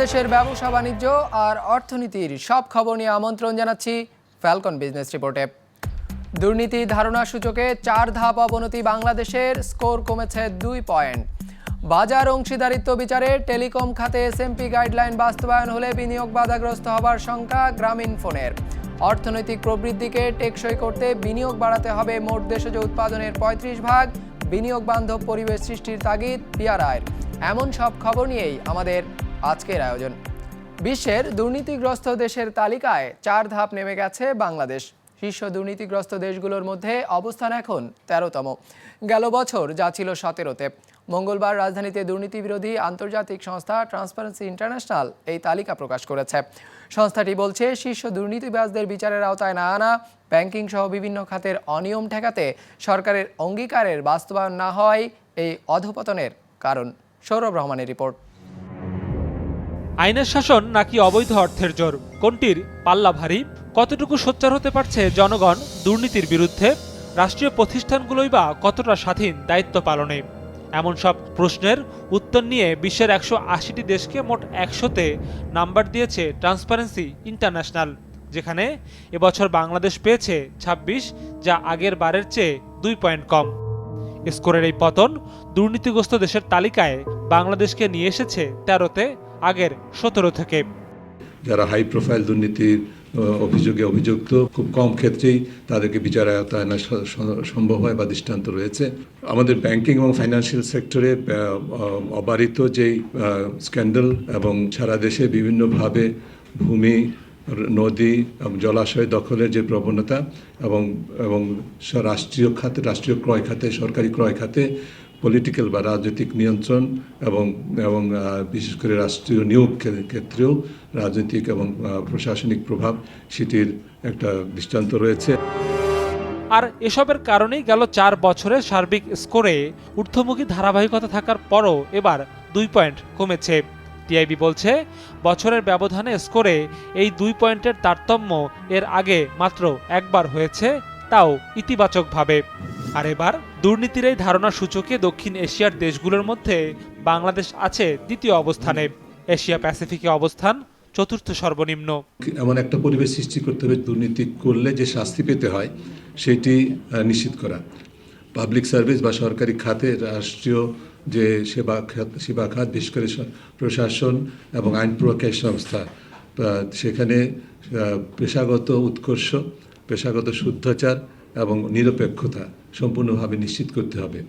দেশ বিদেশের ব্যবসা বাণিজ্য আর অর্থনীতির সব খবর নিয়ে আমন্ত্রণ জানাচ্ছি ফ্যালকন বিজনেস রিপোর্টে দুর্নীতি ধারণা সূচকে চার ধাপ অবনতি বাংলাদেশের, স্কোর কমেছে দুই পয়েন্ট। বাজার অংশীদারিত্ব বিচারে টেলিকম খাতে এসএমপি গাইডলাইন বাস্তবায়ন হলে বিনিয়োগ বাধাগ্রস্ত হবার শঙ্কা গ্রামীণ ফোনের। অর্থনৈতিক প্রবৃদ্ধিকে টেকসই করতে বিনিয়োগ বাড়াতে হবে মোট দেশজ উৎপাদনের পঁয়ত্রিশ ভাগ, বিনিয়োগ বান্ধব পরিবেশ সৃষ্টির তাগিদ পিয়ারায়ের এমন সব খবর নিয়েই আমাদের আজকের আয়োজন। বিশ্বের দুর্নীতিগ্রস্ত দেশের তালিকায় চার ধাপ নেমে গেছে বাংলাদেশ। শীর্ষ দুর্নীতিগ্রস্ত দেশগুলোর মধ্যে অবস্থান এখন তেরোতম। গেল বছর যা ছিল সতেরোতে। মঙ্গলবার রাজধানীতে দুর্নীতি বিরোধী আন্তর্জাতিক সংস্থা ট্রান্সপারেন্সি ইন্টারন্যাশনাল এই তালিকা প্রকাশ করেছে। সংস্থাটি বলছে, শীর্ষ দুর্নীতিবাজদের বিচারের আওতায় না আনা, ব্যাংকিং সহ বিভিন্ন খাতের অনিয়ম ঠেকাতে সরকারের অঙ্গীকারের বাস্তবায়ন না হওয়াই এই অধপতনের কারণ। সৌরভ রহমানের রিপোর্ট। আইনের শাসন নাকি অবৈধ অর্থের জোর? কোনটির পাল্লা ভারী? কতটুকু সোচ্চার হতে পারছে জনগণ দুর্নীতির বিরুদ্ধে? রাষ্ট্রীয় প্রতিষ্ঠানগুলোই বা কতটা স্বাধীন দায়িত্ব পালনে? এমন সব প্রশ্নের উত্তর নিয়ে বিশ্বের একশো আশিটি দেশকে মোট একশোতে নাম্বার দিয়েছে ট্রান্সপারেন্সি ইন্টারন্যাশনাল যেখানে এবছর বাংলাদেশ পেয়েছে ২৬ যা আগের বারের চেয়ে দুই পয়েন্ট কম। স্কোরের এই পতন দুর্নীতিগ্রস্ত দেশের তালিকায় বাংলাদেশকে নিয়ে এসেছে তেরোতে। আগের সতেরো থেকে। যারা হাই প্রোফাইল দুর্নীতির অভিযোগে অভিযুক্ত, খুব কম ক্ষেত্রেই তাদেরকে বিচার আয়তায় আনা সম্ভব হয় বা দৃষ্টান্ত রয়েছে। আমাদের ব্যাংকিং এবং ফাইন্যান্সিয়াল সেক্টরে অবারিত যেই স্ক্যান্ডাল এবং সারা দেশে বিভিন্নভাবে ভূমি নদী জলাশয় দখলের যে প্রবণতা এবং এবং রাষ্ট্রীয় খাতে, রাষ্ট্রীয় ক্রয় খাতে, সরকারি ক্রয় খাতে পলিটিক্যাল বা রাজনৈতিক নিয়ন্ত্রণ এবং এবং বিশেষ করে রাষ্ট্রীয় নিয়োগ ক্ষেত্রেও রাজনৈতিক এবং প্রশাসনিক প্রভাব সেটির একটা দৃষ্টান্ত রয়েছে। আর এসবের কারণেই গেল চার বছরের সার্বিক স্কোরে ঊর্ধ্বমুখী ধারাবাহিকতা থাকার পরও এবার দুই পয়েন্ট কমেছে। টিআইবি বলছে, বছরের ব্যবধানে স্কোরে এই দুই পয়েন্টের তারতম্য এর আগে মাত্র একবার হয়েছে, তাও ইতিবাচকভাবে। আর এবার দুর্নীতির এই ধারণা সূচকে দক্ষিণ এশিয়ার দেশগুলোর মধ্যে বাংলাদেশ আছে দ্বিতীয় অবস্থানে। এশিয়া প্যাসিফিকে অবস্থান চতুর্থ সর্বনিম্ন। এমন একটা পরিবেশ সৃষ্টি করতে হবে, দুর্নীতি করলে যে শাস্তি পেতে হয়, সেটি নিশ্চিত করা। পাবলিক সার্ভিস বা সরকারি খাতে রাষ্ট্রীয় যে সেবা খাত সেবা খাত, বিশেষ করে প্রশাসন এবং আইন প্রক্রিয়া সংস্থা সেখানে পেশাগত উৎকর্ষ, পেশাগত শুদ্ধাচার এবং নিরপেক্ষতা সম্পূর্ণভাবে নিশ্চিত করতে হবে।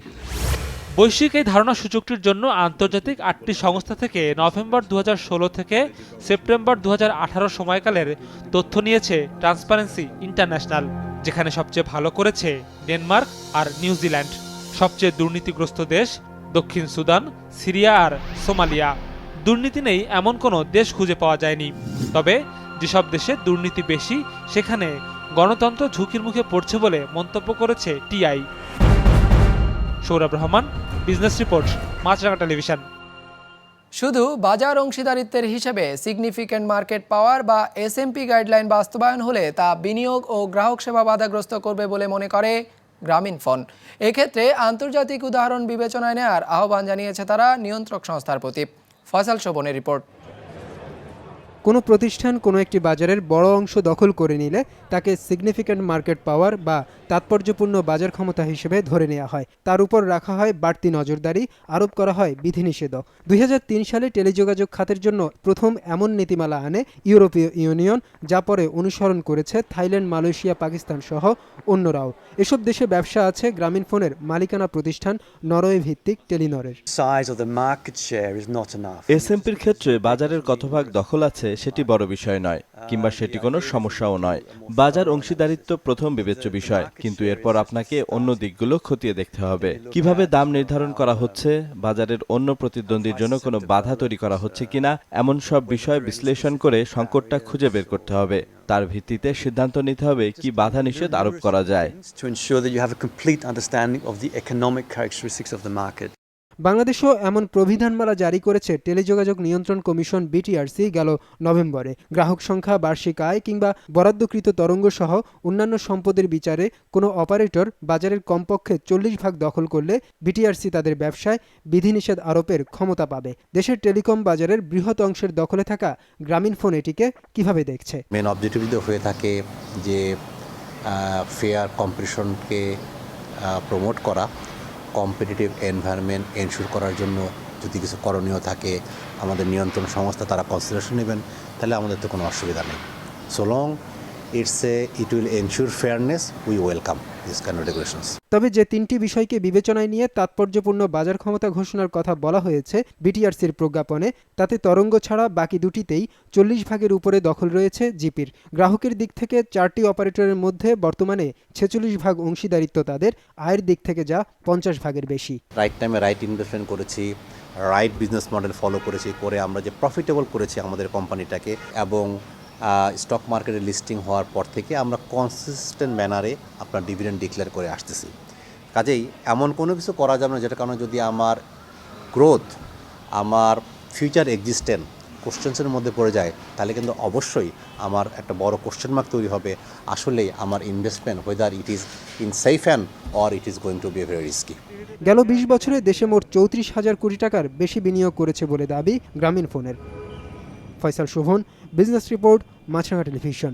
বৈশ্বিক এই ধারণা সূচকটির জন্য আন্তর্জাতিক আটটি সংস্থা থেকে নভেম্বর দু থেকে সেপ্টেম্বর দু সময়কালের তথ্য নিয়েছে ট্রান্সপারেন্সি ইন্টারন্যাশনাল যেখানে সবচেয়ে ভালো করেছে ডেনমার্ক আর নিউজিল্যান্ড সবচেয়ে দুর্নীতিগ্রস্ত দেশ দক্ষিণ সুদান, সিরিয়া আর সোমালিয়া। দুর্নীতি নেই এমন কোনো দেশ খুঁজে পাওয়া যায়নি। তবে যেসব দেশে দুর্নীতি বেশি, সেখানে গণতন্ত্র ঝুঁকির মুখে পড়ছে বলে মন্তব্য করেছে TI. Sourav Rahman, business report Maasranga television. শুধু বাজার অংশীদারিত্বের হিসেবে সিগনিফিক্যান্ট মার্কেট পাওয়ার বা এসএমপি গাইডলাইন বাস্তবায়ন হলে তা বিনিয়োগ ও গ্রাহক সেবা বাধাগ্রস্ত করবে বলে মনে করে গ্রামীণ ফোন। এক্ষেত্রে আন্তর্জাতিক উদাহরণ বিবেচনায় নেওয়ার আহ্বান জানিয়েছে তারা নিয়ন্ত্রক সংস্থার প্রতি ফয়সাল শোভনের রিপোর্ট। কোনো প্রতিষ্ঠান কোনো একটি বাজারের বড় অংশ দখল করে নিলে তাকে সিগনিফিক্যান্ট মার্কেট পাওয়ার বা তাৎপর্যপূর্ণ বাজার ক্ষমতা হিসেবে ধরে নেওয়া হয়। তার উপর রাখা হয় বাড়তি নজরদারি আরোপ করা হয় বিধিনিষেধ। দু হাজার তিন সালে টেলিযোগাযোগ খাতের জন্য প্রথম এমন নীতিমালা আনে ইউরোপীয় ইউনিয়ন যা পরে অনুসরণ করেছে থাইল্যান্ড মালয়েশিয়া পাকিস্তান সহ অন্যরাও। এসব দেশে ব্যবসা আছে গ্রামীণ ফোনের মালিকানা প্রতিষ্ঠান নরওয়ে ভিত্তিক টেলিনরের এসএমপির ক্ষেত্রে বাজারের কত ভাগ দখল আছে সেটি বড় বিষয় নয়, কিংবা সেটি কোনো সমস্যাও নয়। বাজার অংশীদারিত্ব প্রথম বিবেচ্য বিষয়, কিন্তু এরপর আপনাকে অন্য দিকগুলো খতিয়ে দেখতে হবে। কীভাবে দাম নির্ধারণ করা হচ্ছে, বাজারের অন্য প্রতিদ্বন্দ্বীর জন্য কোনো বাধা তৈরি করা হচ্ছে কিনা, এমন সব বিষয় বিশ্লেষণ করে সংকটটা খুঁজে বের করতে হবে। তার ভিত্তিতে সিদ্ধান্ত নিতে হবে কি বাধা নিষেধ আরোপ করা যায়। বাংলাদেশও এমন প্রবিধানমালা জারি করেছে টেলিযোগাযোগ নিয়ন্ত্রণ কমিশন বিটিআরসি গেল নভেম্বরে। গ্রাহক সংখ্যা, বার্ষিক আয় কিংবা বরাদ্দকৃত তরঙ্গ সহ অন্যান্য সম্পদের বিচারে কোনো অপারেটর বাজারের কমপক্ষে চল্লিশ ভাগ দখল করলে বিটিআরসি তাদের ব্যবসায় বিধিনিষেধ আরোপের ক্ষমতা পাবে। দেশের টেলিকম বাজারের বৃহৎ অংশের দখলে থাকা গ্রামীণ ফোন এটিকে কীভাবে দেখছে? মেন অবজেক্টিভ হয়ে থাকে যে ফেয়ার কম্পিটিশনকে প্রমোট করা। কম্পিটিটিভ এনভায়রনমেন্ট এনশিওর করার জন্য যদি কিছু করণীয় থাকে, আমাদের নিয়ন্ত্রণ সংস্থা তারা কনসিডারেশন নেবেন, তাহলে আমাদের তো কোনো অসুবিধা নেই। So long it's a it will ensure fairness we welcome this kind of regulations তবে যে তিনটি বিষয়কে বিবেচনায় নিয়ে তাৎপর্যপূর্ণ বাজার ক্ষমতা ঘোষণার কথা বলা হয়েছে বিটিআরসির প্রজ্ঞাপনে তাতে তরঙ্গ ছাড়া বাকি দুটিতেই চল্লিশ ভাগের উপরে দখল রয়েছে জিপির। গ্রাহকের দিক থেকে চারটি অপারেটরের মধ্যে বর্তমানে ছেচল্লিশ ভাগ অংশীদারিত্ব তাদের আয়ের দিক থেকে যা পঞ্চাশ ভাগের বেশি। রাইট টাইমে রাইট ইনভেস্টমেন্ট করেছি রাইট বিজনেস মডেল ফলো করেছি করে আমরা যে প্রফিটেবল করেছি আমাদের কোম্পানিটাকে এবং স্টক মার্কেটে লিস্টিং হওয়ার পর থেকে আমরা কনসিস্টেন্ট ম্যানারে আপনার ডিভিডেন্ড ডিক্লেয়ার করে আসতেছি। কাজেই এমন কোনো কিছু করা যাবে না, যেটার কারণে যদি আমার গ্রোথ আমার ফিউচার এক্সিস্টেন্ট কোশ্চেন্সের মধ্যে পড়ে যায়, তাহলে কিন্তু অবশ্যই আমার একটা বড় কোশ্চেন মার্ক তৈরি হবে। আসলেই আমার investment whether it is in safe and or it is going to be very risky গেল বিশ বছরে দেশে মোট চৌত্রিশ হাজার কোটি টাকার বেশি বিনিয়োগ করেছে বলে দাবি গ্রামীণ ফোনের। Faisal Shovon business report Maasranga television.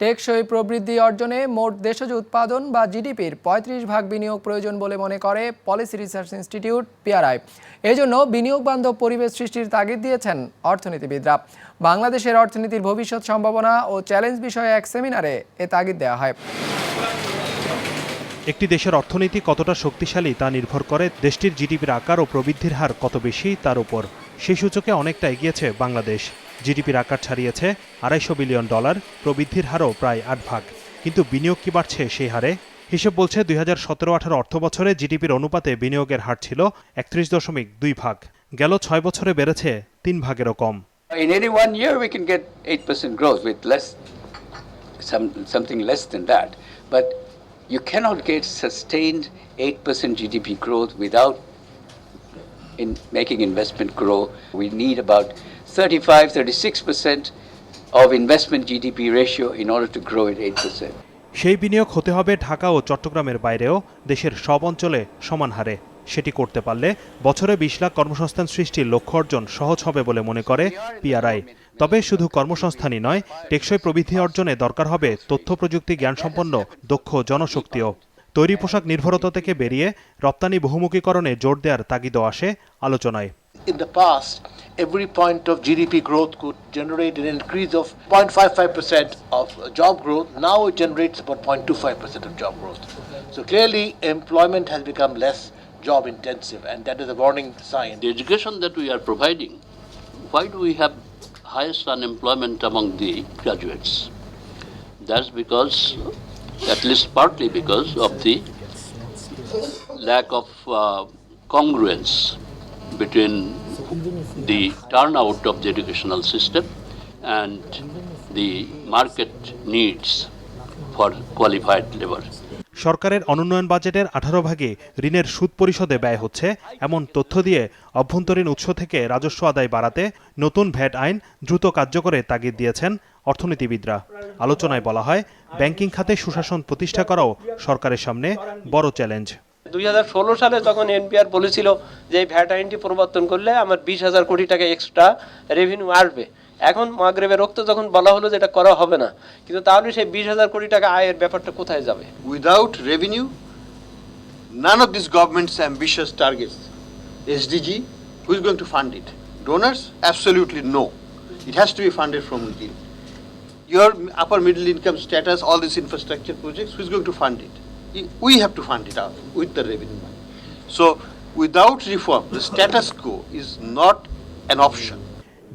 টেকসই প্রবৃদ্ধি অর্জনে মোট দেশজ উৎপাদন বা জিডিপির পঁয়ত্রিশ ভাগ বিনিয়োগ প্রয়োজন বলে মনে করে পলিসি রিসার্চ ইনস্টিটিউট পিআরআই। এজন্য বিনিয়োগ বান্ধব পরিবেশ সৃষ্টির তাগিদ দিয়েছেন অর্থনীতিবিদরা। বাংলাদেশের অর্থনীতির ভবিষ্যৎ সম্ভাবনা ও চ্যালেঞ্জ বিষয়ে এক সেমিনারে এ তাগিদ দেওয়া হয়। একটি দেশের অর্থনীতি কতটা শক্তিশালী তা নির্ভর করে দেশটির জিডিপির আকার ও প্রবৃদ্ধির হার কত বেশি তার উপর। সেই সূচকে অনেকটা এগিয়েছে বাংলাদেশ। জিডিপির আকার ছাড়িয়েছে আড়াইশো বিলিয়ন ডলার প্রবৃদ্ধির হারও প্রায় আট ভাগ। কিন্তু বিনিয়োগ কি বাড়ছে সেই হারে? হিসেব বলছে দুই হাজার সতেরো আঠারো অর্থ বছরে জিডিপির অনুপাতে বিনিয়োগের হার ছিল একত্রিশ দশমিক দুই ভাগ। গেল ছয় বছরে বেড়েছে তিন ভাগেরও কম। In any one year, we can get 8% growth with less, some, something less than that. But you cannot get sustained 8% GDP growth without in making investment grow. We need about 35, 36% of investment GDP ratio in order to grow at 8%. সেই বিনিয়োগ হতে হবে ঢাকা ও চট্টগ্রামের বাইরেও দেশের সব অঞ্চলে সমান হারে সেটি করতে পারলে বছরে বিশ লাখ কর্মসংস্থান সৃষ্টির লক্ষ্য অর্জন সহজ হবে বলে মনে করে পিআরআই তবে শুধু কর্মসংস্থানই নয় টেকসই প্রবৃদ্ধি অর্জনে দরকার হবে তথ্য প্রযুক্তি জ্ঞানসম্পন্ন দক্ষ জনশক্তিও তৈরি পোশাক নির্ভরতা থেকে বেরিয়ে রপ্তানি বহুমুখীকরণে জোর দেওয়ার তাগিদও আসে আলোচনায় In the past, every point of GDP growth could generate an increase of 0.55% of uh, job growth. Now it generates about 0.25% of job growth. So clearly, employment has become less job intensive, and that is a warning sign. The education that we are providing, why do we have highest unemployment among the graduates? That's because, at least partly because of the lack of uh, congruence between the turnout of the educational system and the market needs for qualified labor. সরকারের অনুন্নয়ন বাজেটের আঠারো ভাগে ঋণের সুদ পরিশোধে ব্যয় হচ্ছে। এমন তথ্য দিয়ে অভ্যন্তরীণ উৎস থেকে রাজস্ব আদায় বাড়াতে নতুন ভ্যাট আইন দ্রুত কার্যকরে তাগিদ দিয়েছেন অর্থনীতিবিদরা। আলোচনায় বলা হয়, ব্যাংকিং খাতে সুশাসন প্রতিষ্ঠা করাও সরকারের সামনে বড় চ্যালেঞ্জ। দুই হাজার ষোলো সালে যখন এনপিআর বলেছিল যে ভ্যাট আইনটি প্রবর্তন করলে আমার বিশ হাজার কোটি টাকা এক্সট্রা রেভিনিউ আসবে এখন মাগরেবের রক্ত যখন বলা হলো যে এটা করা হবে না কিন্তু তাহলে সেই বিশ হাজার কোটি টাকা আয়ের ব্যাপারটা কোথায় যাবে Without revenue, none of this government's ambitious targets, SDG, who is going to fund it? Donors? Absolutely no. It has to be funded from within. Your upper middle income status, all these infrastructure projects, who going to fund it? We have to fund it out with the revenue money. So without reform, the status quo is not an option.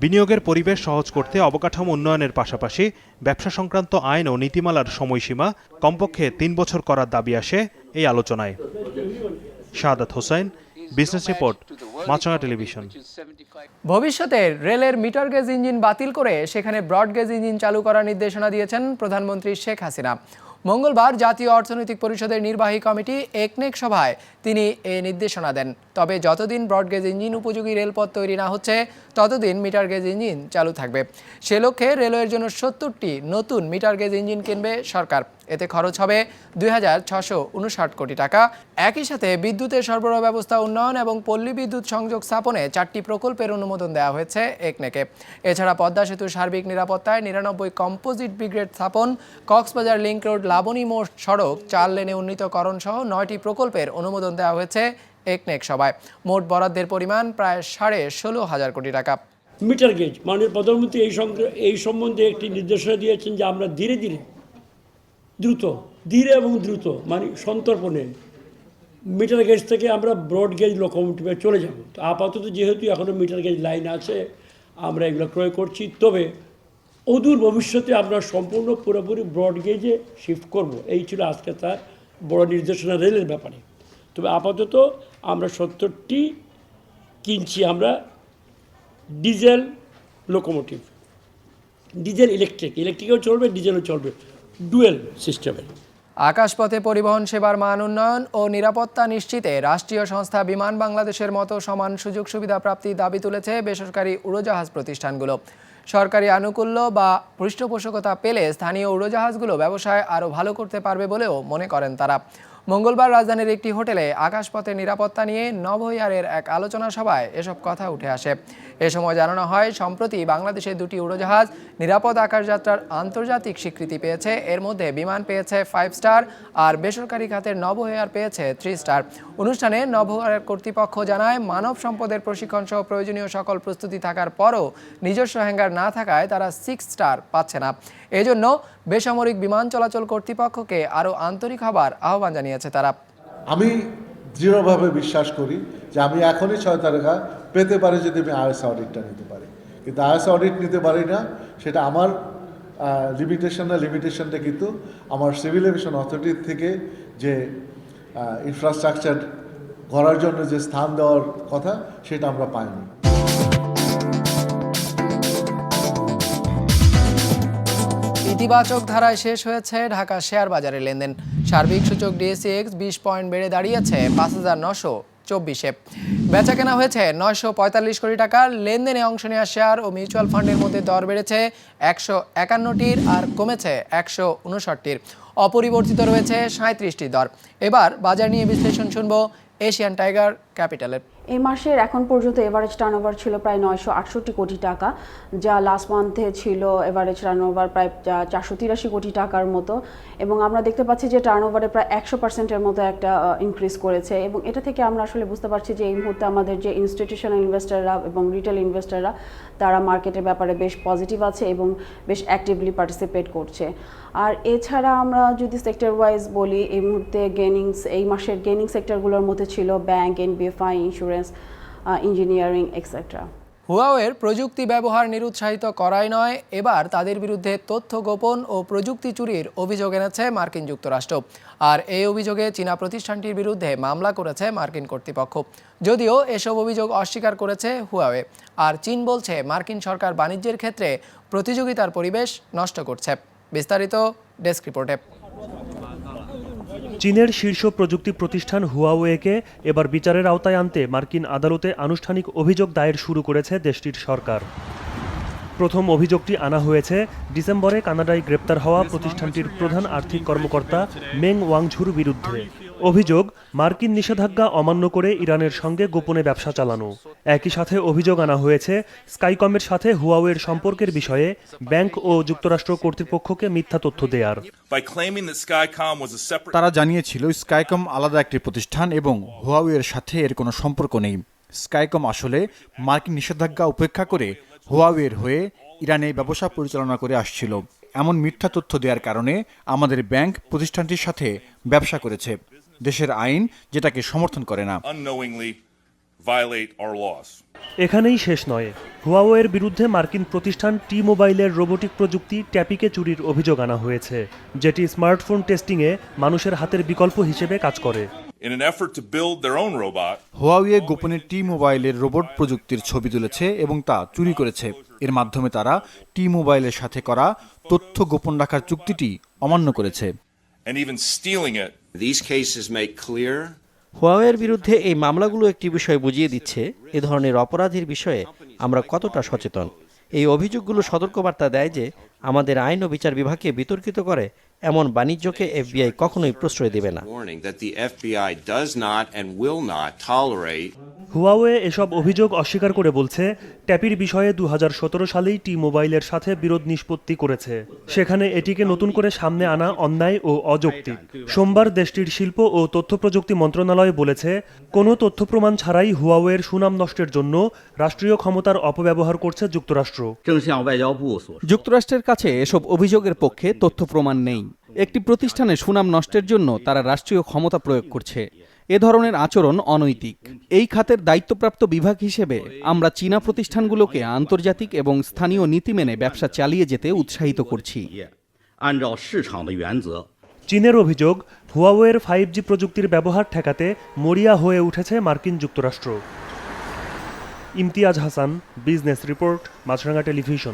বিনিয়োগের পরিবেশ সহজ করতে অবকাঠামো উন্নয়নের পাশাপাশি ব্যবসা সংক্রান্ত আইন ও নীতিমালার সময়সীমা কমপক্ষে তিন বছর করার দাবি আসে এই আলোচনায়। Shahadat Hossain, business report, Maasranga television. ভবিষ্যতে রেলের মিটার গেজ ইঞ্জিন বাতিল করে সেখানে ব্রড গেজ ইঞ্জিন চালু করার নির্দেশনা দিয়েছেন প্রধানমন্ত্রী শেখ হাসিনা। মঙ্গলবার জাতীয় অর্থনৈতিক পরিষদের নির্বাহী কমিটি একনেক সভায় তিনি এ নির্দেশনা দেন। তবে যতদিন ব্রডগেজ ইঞ্জিন উপযোগী রেলপথ তৈরি না হচ্ছে, ততদিন মিটার গেজ ইঞ্জিন চালু থাকবে। সে লক্ষ্যে রেলওয়ের জন্য সত্তরটি নতুন মিটার গেজ ইঞ্জিন কিনবে সরকার। এতে খরচ হবে দুই কোটি টাকা। একই সাথে বিদ্যুতের সরবরাহ ব্যবস্থা উন্নয়ন এবং পল্লী বিদ্যুৎ সংযোগ স্থাপনে চারটি প্রকল্পের অনুমোদন দেওয়া হয়েছে একনেকে। এছাড়া পদ্মা সেতুর সার্বিক নিরাপত্তায় নিরানব্বই কম্পোজিট ব্রিগেড স্থাপন, কক্সবাজার লিংক রোড, লাবণী মোড় সড়ক, চার লেনে উন্নীতকরণ সহ নয়টি প্রকল্পের অনুমোদন দেওয়া হয়েছে একনেক সভায়। মোট বরাদ্দের পরিমাণ প্রায় সাড়ে ষোলো হাজার কোটি টাকা। মিটার গেজ, মাননীয় প্রধানমন্ত্রী এই এই সম্বন্ধে একটি নির্দেশনা দিয়েছেন যে আমরা ধীরে ধীরে দ্রুত, ধীরে এবং দ্রুত মানে সন্তর্পণে। মিটার গেজ থেকে আমরা ব্রড গেজ লোকোমোটিভে চলে যাব। তো আপাতত যেহেতু এখনও মিটার গেজ লাইন আছে, আমরা এগুলো ক্রয় করছি। তবে অদূর ভবিষ্যতে আমরা সম্পূর্ণ পুরোপুরি ব্রড গেজে শিফট করব। এই ছিল আজকে তার বড় নির্দেশনা রেলের ব্যাপারে। তবে আপাতত আমরা সত্তরটি কিনছি আমরা ডিজেল লোকোমোটিভ ডিজেল ইলেকট্রিক ইলেকট্রিকও চলবে ডিজেলও চলবে। ডুয়েল সিস্টেমের আকাশপথে পরিবহন সেবার মান উন্নয়ন ও নিরাপত্তা নিশ্চিতে রাষ্ট্রীয় সংস্থা বিমান বাংলাদেশের মতো সমান সুযোগ সুবিধা প্রাপ্তির দাবি তুলেছে বেসরকারি উড়োজাহাজ প্রতিষ্ঠানগুলো। সরকারি আনুকূল্য বা পৃষ্ঠপোষকতা পেলে স্থানীয় উড়োজাহাজগুলো ব্যবসায় আরও ভালো করতে পারবে বলেও মনে করেন তারা। মঙ্গলবার রাজধানীর একটি হোটেলে আকাশপথের নিরাপত্তা নিয়ে নভোয়ারের এক আলোচনা সভায় এসব কথা উঠে আসে। এ সময় জানানো হয়, সম্প্রতি বাংলাদেশের দুটি উড়োজাহাজ নিরাপদ আকাশযাত্রার আন্তর্জাতিক স্বীকৃতি পেয়েছে। এর মধ্যে বিমান পেয়েছে ফাইভ স্টার আর বেসরকারি খাতের নভোয়ার পেয়েছে থ্রি স্টার অনুষ্ঠানে নভোয়ারের কর্তৃপক্ষ জানায়, মানব সম্পদের প্রশিক্ষণ সহ প্রয়োজনীয় সকল প্রস্তুতি থাকার পরও নিজস্ব হ্যাঙ্গার না থাকায় তারা সিক্স স্টার পাচ্ছে না। এজন্য বেসামরিক বিমান চলাচল কর্তৃপক্ষকে আরও আন্তরিক হবার আহ্বান জানিয়েছে। তারা আমি দৃঢ়ভাবে বিশ্বাস করি যে আমি এখনই ছয় তারকা পেতে পারি যদি আমি আইএস অডিটটা নিতে পারি। কিন্তু আইএস অডিট নিতে পারি না, সেটা আমার লিমিটেশন না লিমিটেশনটা কিন্তু আমার সিভিল এভিয়েশন অথরিটির থেকে যে ইনফ্রাস্ট্রাকচার করার জন্য যে স্থান দেওয়ার কথা, সেটা আমরা পাইনি। ইতিবাচক ধারায় শেষ হয়েছে ঢাকা শেয়ার বাজারে লেনদেন। সার্বিক সূচক ডিএসিএক্স বিশ পয়েন্ট বেড়ে দাঁড়িয়েছে পাঁচ হাজার নশো চব্বিশে। বেচা কেনা হয়েছে নয়শো পঁয়তাল্লিশ কোটি টাকা লেনদেনে অংশ নেওয়া শেয়ার ও মিউচুয়াল ফান্ডের মধ্যে দর বেড়েছে একশো একান্নটির আর কমেছে একশো উনষাটটির। অপরিবর্তিত রয়েছে সাঁত্রিশটি দর। এবার বাজার নিয়ে বিশ্লেষণ শুনব এশিয়ান টাইগার ক্যাপিটালের। এই মাসের এখন পর্যন্ত এভারেজ টার্নওভার ছিল প্রায় নয়শো আটষট্টি কোটি টাকা, যা লাস্ট মান্থে ছিল এভারেজ টার্নওভার প্রায় চারশো তিরাশি কোটি টাকার মতো। এবং আমরা দেখতে পাচ্ছি যে টার্নওভারে প্রায় একশো পার্সেন্টের মতো একটা ইনক্রিজ করেছে। এবং এটা থেকে আমরা আসলে বুঝতে পারছি যে এই মুহূর্তে আমাদের যে ইনস্টিটিউশনাল ইনভেস্টাররা এবং রিটেল ইনভেস্টাররা তারা মার্কেটের ব্যাপারে বেশ পজিটিভ আছে এবং বেশ অ্যাক্টিভলি পার্টিসিপেট করছে। আর এছাড়া আমরা যদি সেক্টর ওয়াইজ বলি, এই মুহূর্তে গেনিংস এই মাসের গেনিং সেক্টরগুলোর মধ্যে ছিল bank NBFI insurance engineering etcetera হুয়াওয়ের প্রযুক্তি ব্যবহার নিরুৎসাহিত করাই নয়, এবার তাদের বিরুদ্ধে তথ্য গোপন ও প্রযুক্তি চুরির অভিযোগ এনেছে মার্কিন যুক্তরাষ্ট্র। আর এই অভিযোগে চীনা প্রতিষ্ঠানটির বিরুদ্ধে মামলা করেছে মার্কিন কর্তৃপক্ষ। যদিও এসব অভিযোগ অস্বীকার করেছে হুয়াওয়ে। আর চীন বলছে মার্কিন সরকার বাণিজ্যের ক্ষেত্রে প্রতিযোগিতার পরিবেশ নষ্ট করছে। বিস্তারিত ডেস্ক রিপোর্টে। চীনের শীর্ষ প্রযুক্তি প্রতিষ্ঠান হুয়াওয়েকে এবার বিচারের আওতায় আনতে মার্কিন আদালতে আনুষ্ঠানিক অভিযোগ দায়ের শুরু করেছে দেশটির সরকার। প্রথম অভিযোগটি আনা হয়েছে ডিসেম্বরে কানাডায় গ্রেপ্তার হওয়া প্রতিষ্ঠানটির প্রধান আর্থিক কর্মকর্তা মেং ওয়াংঝুর বিরুদ্ধে। অভিযোগ মার্কিন নিষেধাজ্ঞা অমান্য করে ইরানের সঙ্গে গোপনে ব্যবসা চালানো। একই সাথে অভিযোগ আনা হয়েছে স্কাইকমের সাথে হুয়াওয়ের সম্পর্কের বিষয়ে ব্যাংক ও যুক্তরাষ্ট্র কর্তৃপক্ষকে মিথ্যা তথ্য দেয়ার। তারা জানিয়েছিল স্কাইকম আলাদা একটি প্রতিষ্ঠান এবং হুয়াওয়ের সাথে এর কোনো সম্পর্ক নেই। স্কাইকম আসলে মার্কিন নিষেধাজ্ঞা উপেক্ষা করে হুয়াওয়ের হয়ে ইরানে ব্যবসা পরিচালনা করে আসছিল। এমন মিথ্যা তথ্য দেওয়ার কারণে আমাদের ব্যাংক প্রতিষ্ঠানটির সাথে ব্যবসা করেছে। দেশের আইন যেটাকে সমর্থন করে না। এখানেই শেষ নয়। হুয়াওয়ের বিরুদ্ধে মার্কিন প্রতিষ্ঠান টি মোবাইলের রোবোটিক প্রযুক্তি ট্যাপিকে চুরির অভিযোগ আনা হয়েছে যেটি স্মার্টফোন টেস্টিংয়ে মানুষের হাতের বিকল্প হিসেবে কাজ করে। হুয়াওয়ে গোপনে টি মোবাইলের রোবট প্রযুক্তির ছবি তুলেছে এবং তা চুরি করেছে। এর মাধ্যমে তারা টি মোবাইলের সাথে করা তথ্য গোপন রাখার চুক্তিটি অমান্য করেছে। হুয়াওয়ের বিরুদ্ধে এই মামলাগুলো একটি বিষয় বুঝিয়ে দিচ্ছে, এ ধরনের অপরাধীর বিষয়ে আমরা কতটা সচেতন। এই অভিযোগগুলো সতর্কবার্তা দেয় যে, আমাদের আইন ও বিচার বিভাগকে বিতর্কিত করে এমন বাণিজ্যকে এফবিআই কখনোই প্রশ্রয় দেবে না। হুয়াওয়ে এসব অভিযোগ অস্বীকার করে বলছে ট্যাপির বিষয়ে দু হাজার সতেরো সালেই টি মোবাইলের সাথে বিরোধ নিষ্পত্তি করেছে। সেখানে এটিকে নতুন করে সামনে আনা অন্যায় ও অযৌক্তিক। সোমবার দেশটির শিল্প ও তথ্য প্রযুক্তি মন্ত্রণালয় বলেছে কোনো তথ্য প্রমাণ ছাড়াই হুয়াওয়ের সুনাম নষ্টের জন্য রাষ্ট্রীয় ক্ষমতার অপব্যবহার করছে যুক্তরাষ্ট্র। যুক্তরাষ্ট্রের কাছে এসব অভিযোগের পক্ষে তথ্য প্রমাণ নেই। একটি প্রতিষ্ঠানে সুনাম নষ্টের জন্য তারা রাষ্ট্রীয় ক্ষমতা প্রয়োগ করছে। এ ধরনের আচরণ অনৈতিক। এই খাতের দায়িত্বপ্রাপ্ত বিভাগ হিসেবে আমরা চীনা প্রতিষ্ঠানগুলোকে আন্তর্জাতিক এবং স্থানীয় নীতি মেনে ব্যবসা চালিয়ে যেতে উৎসাহিত করছি। চীনের অভিযোগ, হুয়াওয়ের ফাইভ জি প্রযুক্তির ব্যবহার ঠেকাতে মরিয়া হয়ে উঠেছে মার্কিন যুক্তরাষ্ট্র। Imtiaz Hasan, business report Maasranga television.